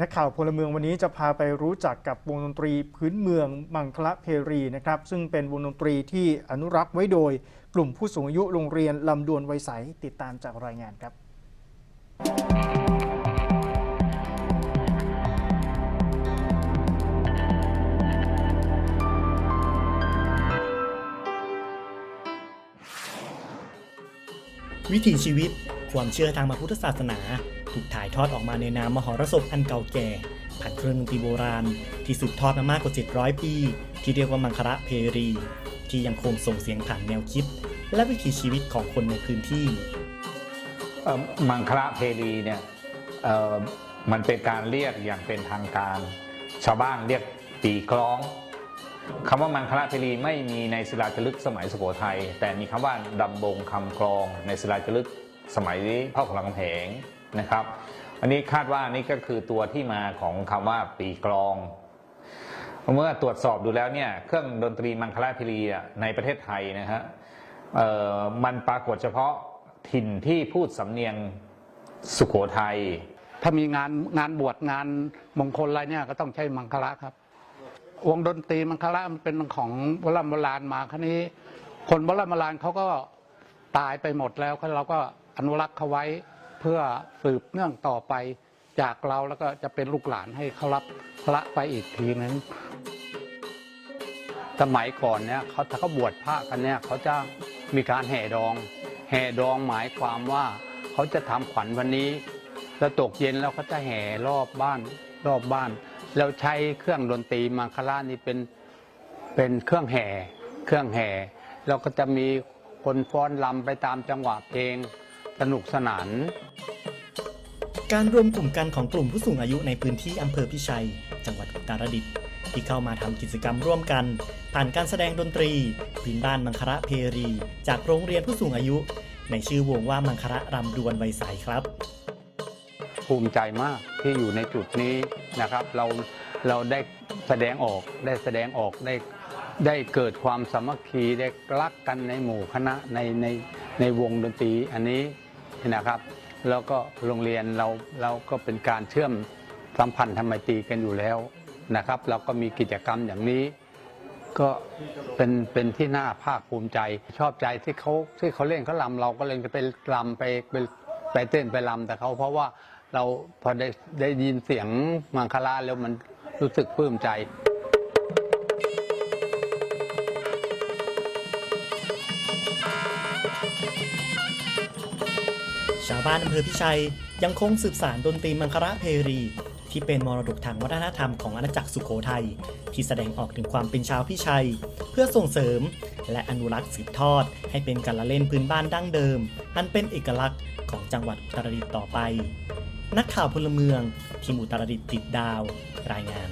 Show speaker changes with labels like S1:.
S1: นักข่าวพลเมืองวันนี้จะพาไปรู้จักกับวงดนตรีพื้นเมืองมังคละเพรีนะครับซึ่งเป็นวงดนตรีที่อนุรักษ์ไว้โดย กลุ่มผู้สูงอายุโรงเรียนลำดวนไวยใสติดตามจากรายงานครับ
S2: วิถีชีวิต ความเชื่อทางพระพุทธศาสนา ถูกถ่ายทอดออกมาในนามมหรสพอันเก่าแก่ผ่านเครื่องดนตรีโบราณ ที่สืบทอดมามากกว่า 700 ปี ที่เรียกว่ามังคระเพรี ที่ยังคงส่งเสียงผ่านแนวคิด และวิถีชีวิตของคนในพื้นที่
S3: มังคละเพรีเนี่ยมันเป็นการเรียกอย่างเป็นทางการ ชาวบ้านเรียกตีกลองคำว่ามังคละเพรีไม่มีในศิลาจารึกสมัยสุโขทัยแต่มีคำว่าดำบงคำกลองในศิลาจารึก สมัยพ่อขุนรามคำแหงนะครับ อันนี้คาดว่านี่ก็คือตัวที่มาของคำว่าปีกลอง เมื่อตรวจสอบดูแล้วเนี่ยเครื่องดนตรีมังคลาพิรีในประเทศไทยนะฮะมันปรากฏเฉพาะถิ่นที่พูดสำเนียงสุโขทัย
S4: ถ้ามีงานงานบวชงานมงคลอะไรเนี่ยก็ต้องใช้มังคละครับ วงดนตรีมังคละมันเป็นของโบราณโบราณมาคราวนี้ คนโบราณโบราณเขาก็ ตายไปหมดแล้วเราก็อนุรักษ์เขาไว้เพื่อสืบเนื่องต่อไป จากเราแล้วก็จะเป็นลูกหลานให้เขารับพระไปอีกทีนึงสมัยก่อนเนี่ยเขาถ้าเขาบวชพระกันเนี่ยเขาจะมีการแห่ดอง แห่ดองหมายความว่าเขาจะทำขวัญวันนี้ แล้วตกเย็นแล้วเขาจะแห่รอบบ้านรอบบ้าน แล้วใช้เครื่องดนตรีมังคลานี่เป็นเป็นเครื่องแห่ เครื่องแห่แล้วก็จะมี คนฟ้อนลำไปตามจังหวะเพลง สนุกสนาน
S2: การรวมกลุ่มกันของกลุ่มผู้สูงอายุในพื้นที่อำเภอพิชัย จังหวัดอุตรดิตถ์ที่เข้ามาทำกิจกรรมร่วมกัน ผ่านการแสดงดนตรีพื้นบ้านมังคระเพรี จากโรงเรียนผู้สูงอายุ ในชื่อวงว่ามังคระรำดวนไวยใสครับ
S4: ภูมิใจมากที่อยู่ในจุดนี้นะครับ เราเราได้แสดงออกได้แสดงออกได้ ได้เกิดความสามัคคีได้รักกันในหมู่คณะในในในวงดนตรีอันนี้นะครับ แล้วก็โรงเรียนเราเราก็เป็นการเชื่อมสัมพันธ์ธรรมตรีกันอยู่แล้วนะครับ เราก็มีกิจกรรมอย่างนี้ ก็เป็นเป็นที่น่าภาคภูมิใจ ชอบใจที่เขาที่เขาเล่นเขาลำเราก็เลยจะไปลำไปไปไปเต้นไปลำแต่เขาเพราะว่าเราพอได้ได้ยินเสียงมังคลาแล้วมันรู้สึกปลื้มใจ
S2: ชาวบ้านอำเภอพิชัยยังคงสืบสานดนตรีมังคระเพรี ที่เป็นมรดกทางวัฒนธรรมของอาณาจักรสุขโขทัยที่แสดงออกถึงความเป็นชาวพิชัย เพื่อส่งเสริม และอนุรักษ์สืบทอด ให้เป็นการละเล่นพื้นบ้านดั้งเดิม อันเป็นเอกลักษณ์ของจังหวัดอุตรดิตถ์ต่อไป นักข่าวพลเมืองทีมอุตรดิตถ์ติดดาว รายงาน